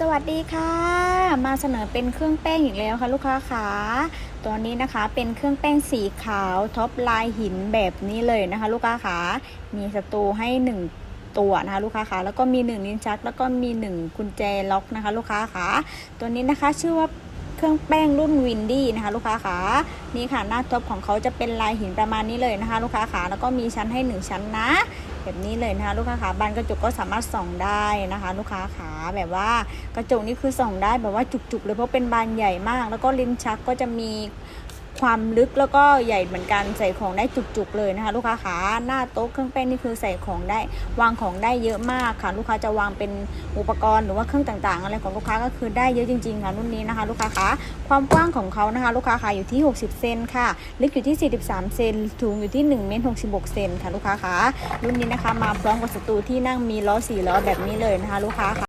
สวัสดีค่ะ มาเสนอเป็นเครื่องแป้งอีกแล้วค่ะลูกค้าขาตัวนี้นะคะเป็นเครื่องแป้งสีขาวท็อปลายหินแบบนี้เลยนะคะ ลูกค้าขามีสตูให้หนึ่งตัวนะคะลูกค้าขาแล้วก็มีหนึ่งลิ้นชัก แล้วก็มีหนึ่งกุญแจล็อกนะคะ ลูกค้าขาตัวนี้นะคะชื่อว่า เครื่องแป้งรุ่นวินดี้นะคะ ลูกค้าขานี่ค่ะหน้าท็อปของเขาจะเป็นลายหินประมาณนี้เลยนะคะ ลูกค้าขาแล้วก็มีชั้นให้หนึ่งชั้นนะ แบบนี้เลยนะคะ ลูกค้าขาบานกระจกก็สามารถส่องได้นะคะ ลูกค้าขาแบบว่ากระจกนี่คือส่องได้แบบว่าจุกๆเลยเพราะเป็นบานใหญ่มาก แล้วก็ลิ้นชักก็จะมี ความลึกแล้วก็ใหญ่เหมือนกันใส่ของได้จุกๆเลยนะคะ ลูกค้าขาหน้าโต๊ะเครื่องแป้งนี่คือใส่ของได้วางของได้เยอะมากค่ะ ลูกค้าจะวางเป็นอุปกรณ์หรือว่าเครื่องต่างๆ อะไรของลูกค้าก็คือได้เยอะจริงๆค่ะรุ่นนี้นะคะ ลูกค้าขาความกว้างของเขานะคะ ลูกค้าขาอยู่ที่ 60 เซนค่ะลึกอยู่ที่ 43 เซนสูงอยู่ที่1เมตร66 เซนค่ะ ลูกค้าขารุ่นนี้นะคะ มาพร้อมกับสตูที่นั่งมีล้อสี่ล้อแบบนี้เลยนะคะ ลูกค้าค่ะ